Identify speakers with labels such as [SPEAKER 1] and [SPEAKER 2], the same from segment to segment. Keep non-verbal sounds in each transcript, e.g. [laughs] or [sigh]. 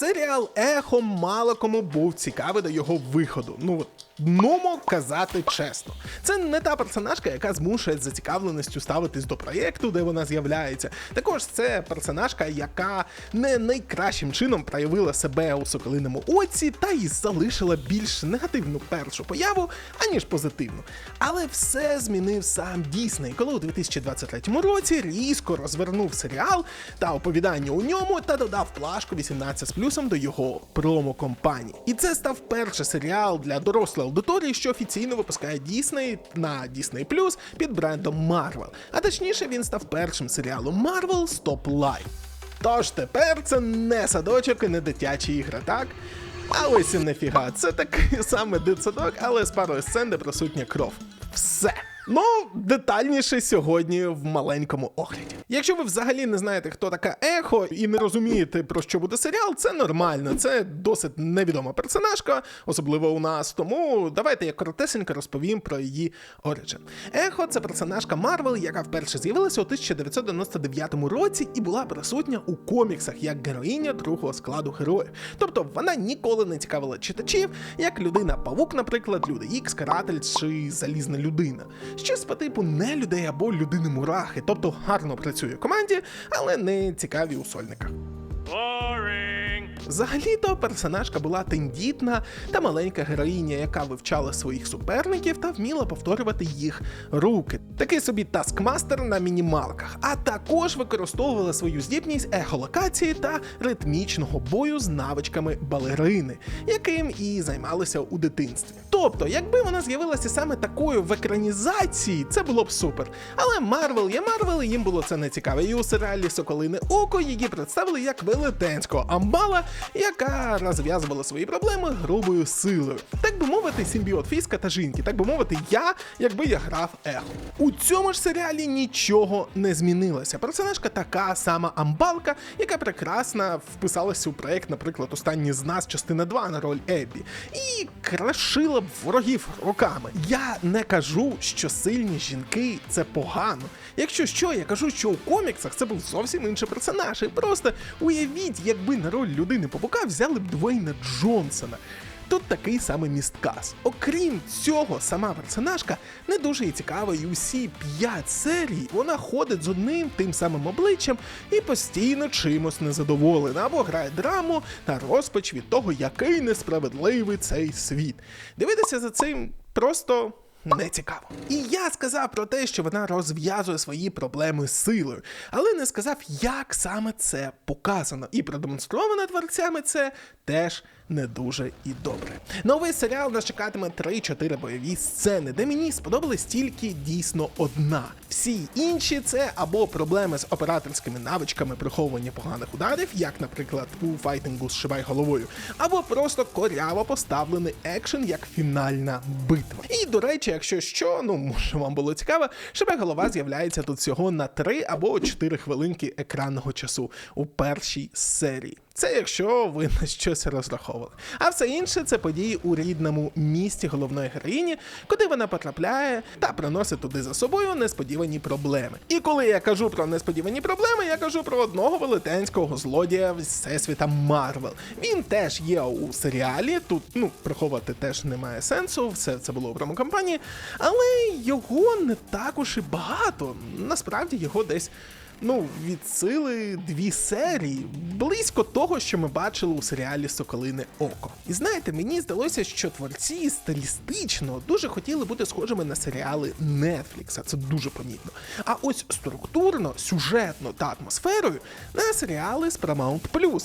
[SPEAKER 1] серіал Ехо мало кому був цікавий до його виходу. Ну нумо казати чесно. Це не та персонажка, яка змушує з зацікавленістю ставитись до проєкту, де вона з'являється. Також це персонажка, яка не найкращим чином проявила себе у соколиному оці та й залишила більш негативну першу появу, аніж позитивну. Але все змінив сам Дісней, коли у 2023 році різко розвернув серіал та оповідання у ньому та додав плашку 18 з плюсом до його промо-компанії. І це став перший серіал для дорослої аудиторії, що офіційно випускає Дісней на Disney Plus під брендом Marvel. А точніше, він став першим серіалом Marvel Stop Life. Тож тепер це не садочок і не дитячі ігри, так? А ось і нефіга, це такий [laughs] самий дитсадок, але з парою сцен, де присутня кров. Все. Ну, детальніше сьогодні в маленькому огляді. Якщо ви взагалі не знаєте, хто така ехо, і не розумієте, про що буде серіал, це нормально. Це досить невідома персонажка, особливо у нас. Тому давайте я коротесенько розповім про її оригин. Ехо це персонажка Марвел, яка вперше з'явилася у 1999 році і була присутня у коміксах як героїня другого складу героїв. Тобто вона ніколи не цікавила читачів, як людина Павук, наприклад, Люди Ікс, Каратель чи Залізна людина. Щось по типу не людей або людини мурахи, тобто гарно працює в команді, але не цікаві у сольниках. Взагалі-то персонажка була тендітна та маленька героїня, яка вивчала своїх суперників та вміла повторювати їх руки. Такий собі таскмастер на мінімалках, а також використовувала свою здібність ехолокації та ритмічного бою з навичками балерини, яким і займалися у дитинстві. Тобто, якби вона з'явилася саме такою в екранізації, це було б супер. Але Марвел є Марвел, їм було це не цікаве. І у серіалі Соколине Око її представили як велетенського амбала, яка розв'язувала свої проблеми грубою силою. Так би мовити, симбіот фіска та жінки, так би мовити, я, якби я грав ехо. У цьому ж серіалі нічого не змінилося. Персонажка така сама амбалка, яка прекрасно вписалася у проект, наприклад, останній з нас, частина 2 на роль Еббі, і крашила б ворогів руками. Я не кажу, що сильні жінки це погано. Якщо що, я кажу, що у коміксах це був зовсім інший персонаж. І просто уявіть, якби на роль людини Павука взяли б Двейна Джонсона. Тут такий самий місткас. Окрім цього, сама персонажка не дуже і цікава, і усі п'ять серій вона ходить з одним тим самим обличчям і постійно чимось незадоволена, або грає драму та розпач від того, який несправедливий цей світ. Дивитися за цим просто. Не цікаво. І я сказав про те, що вона розв'язує свої проблеми силою, але не сказав, як саме це показано. І продемонстровано творцями це теж не дуже і добре. Новий серіал нас чекатиме 3-4 бойові сцени, де мені сподобалась тільки дійсно одна. Всі інші це або проблеми з операторськими навичками приховування поганих ударів, як, наприклад, у файтингу з Шибай головою, або просто коряво поставлений екшен як фінальна битва. І до речі, якщо що, ну може вам було цікаво, Шибай голова з'являється тут всього на 3 або 4 хвилинки екранного часу у першій серії. Це якщо ви на щось розраховували. А все інше це події у рідному місті головної героїні, куди вона потрапляє та приносить туди за собою несподівані проблеми. І коли я кажу про несподівані проблеми, я кажу про одного велетенського злодія всесвіта Марвел. Він теж є у серіалі. Тут ну приховувати теж немає сенсу, все це було у промокомпанії, але його не так уж і багато. Насправді його десь ну, від сили дві серії, близько того, що ми бачили у серіалі Соколине Око. І знаєте, мені здалося, що творці стилістично дуже хотіли бути схожими на серіали Netflix, це дуже помітно. А ось структурно, сюжетно та атмосферою на серіали з Paramount.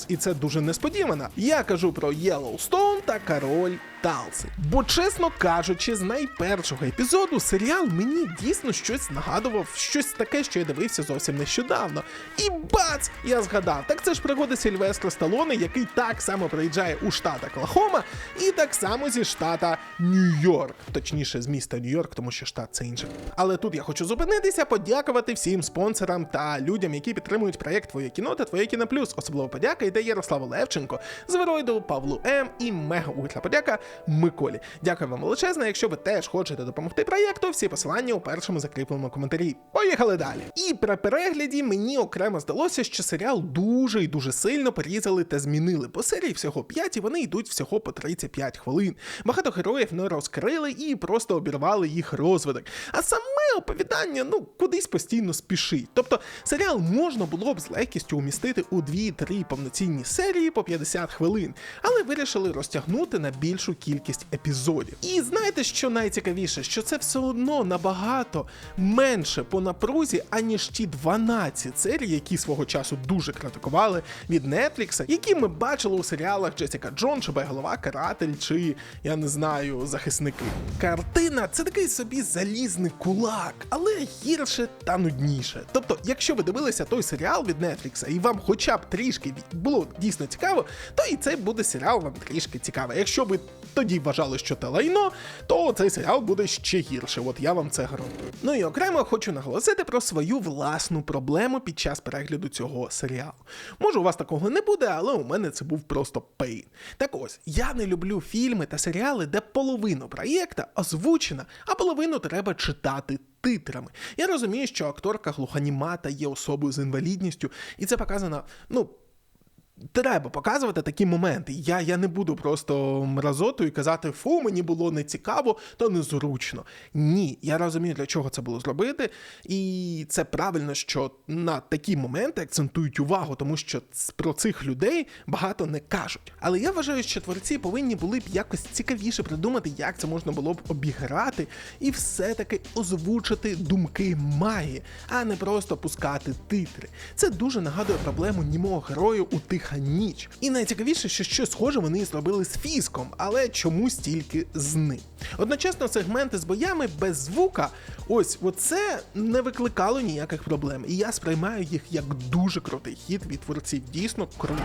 [SPEAKER 1] І це дуже несподівано. Я кажу про Yellowstone та Король Талси. Бо, чесно кажучи, з найпершого епізоду серіал мені дійсно щось нагадував, щось таке, що я дивився зовсім нещодавно. І бац! Я згадав, так це ж пригоди Сільвестра Сталоне, який так само приїжджає у штат Оклахома, і так само зі штата Нью-Йорк, точніше з міста Нью-Йорк, тому що штат це інше. Але тут я хочу зупинитися, подякувати всім спонсорам та людям, які підтримують проєкт Твоє кіно та Твоє кіно Плюс. Особливо подяка йде Ярославу Левченко, Звероїду, Павлу М і мега ультра подяка Миколі. Дякую вам величезне. Якщо ви теж хочете допомогти проєкту, всі посилання у першому закріпленому коментарі. Поїхали далі. І при перегляді мені окремо здалося, що серіал дуже і дуже сильно порізали та змінили. По серії всього 5 і вони йдуть всього по 35 хвилин. Багато героїв не розкрили і просто обірвали їх розвиток. А саме оповідання ну кудись постійно спішить. Тобто серіал можна було б з легкістю умістити у 2-3 повноцінні серії по 50 хвилин, але вирішили розтягнути на більшу кількість епізодів. І знаєте, що найцікавіше, що це все одно набагато менше по напрузі, аніж ті 12 серій, які свого часу дуже критикували від Netflix, які ми бачили у серіалах Джесіка Джон, чи Голова, Каратель, чи я не знаю, захисники. Картина це такий собі залізний кулак, але гірше та нудніше. Тобто, якщо ви дивилися той серіал від Netflix, і вам хоча б трішки було дійсно цікаво, то і цей буде серіал вам трішки цікавий. Якщо ви тоді вважали, що це лайно, то цей серіал буде ще гірше. От я вам це гарантую. Ну і окремо хочу наголосити про свою власну проблему під час перегляду цього серіалу. Може, у вас такого не буде, але у мене це був просто пейн. Так ось, я не люблю фільми та серіали, де половину проєкта озвучена, а половину треба читати. Титрами. Я розумію, що акторка глуханімата є особою з інвалідністю, і це показано, ну, Треба показувати такі моменти. Я, я не буду просто мразотою казати, фу, мені було не цікаво та незручно. Ні, я розумію, для чого це було зробити, і це правильно, що на такі моменти акцентують увагу, тому що про цих людей багато не кажуть. Але я вважаю, що творці повинні були б якось цікавіше придумати, як це можна було б обіграти і все-таки озвучити думки Маї, а не просто пускати титри. Це дуже нагадує проблему німого герою у тиха ніч. І найцікавіше, що щось схоже вони зробили з фіском, але чомусь тільки з ним. Одночасно, сегменти з боями без звука, ось оце не викликало ніяких проблем. І я сприймаю їх як дуже крутий хід від творців. Дійсно круто.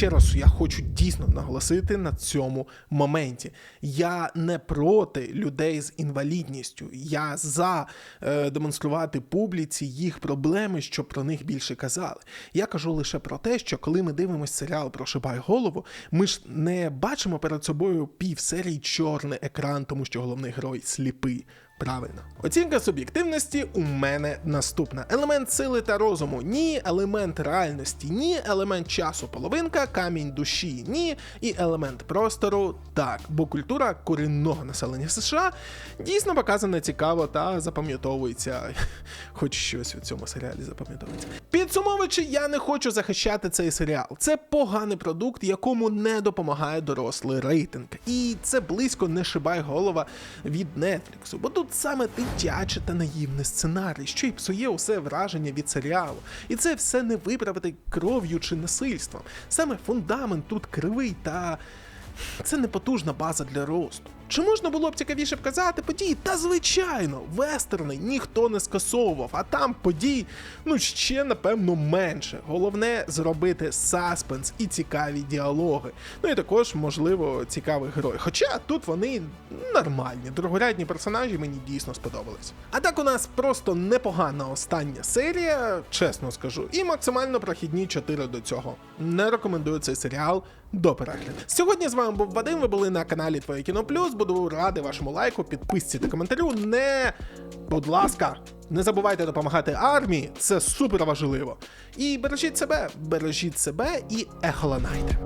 [SPEAKER 1] Ще раз я хочу дійсно наголосити на цьому моменті. Я не проти людей з інвалідністю. Я за е, демонструвати публіці їх проблеми, щоб про них більше казали. Я кажу лише про те, що коли ми дивимося серіал про Шибай голову, ми ж не бачимо перед собою пів серії чорний екран, тому що головний герой сліпий. Правильно. Оцінка суб'єктивності у мене наступна: елемент сили та розуму ні, елемент реальності ні, елемент часу половинка, камінь душі ні, і елемент простору так. Бо культура корінного населення США дійсно показана цікаво та запам'ятовується. [laughs] Хоч щось у цьому серіалі запам'ятовується. Підсумовуючи, я не хочу захищати цей серіал. Це поганий продукт, якому не допомагає дорослий рейтинг. І це близько не шибай голова від Netflix, бо тут саме дитяче та наївне сценарій, що й псує усе враження від серіалу. І це все не виправити кров'ю чи насильством. Саме фундамент тут кривий та. Це не потужна база для росту. Чи можна було б цікавіше показати події? Та звичайно, вестерни ніхто не скасовував, а там подій, ну ще напевно менше. Головне зробити саспенс і цікаві діалоги. Ну і також, можливо, цікавий герой. Хоча тут вони нормальні, другорядні персонажі мені дійсно сподобались. А так у нас просто непогана остання серія, чесно скажу, і максимально прохідні 4 до цього. Не рекомендую цей серіал до перегляду. Сьогодні з вами був Вадим. Ви були на каналі Твоє Кіно Плюс. Буду радий вашому лайку, підписці та коментарю. Не, будь ласка, не забувайте допомагати армії, це супер важливо. І бережіть себе, бережіть себе і ехоланайте.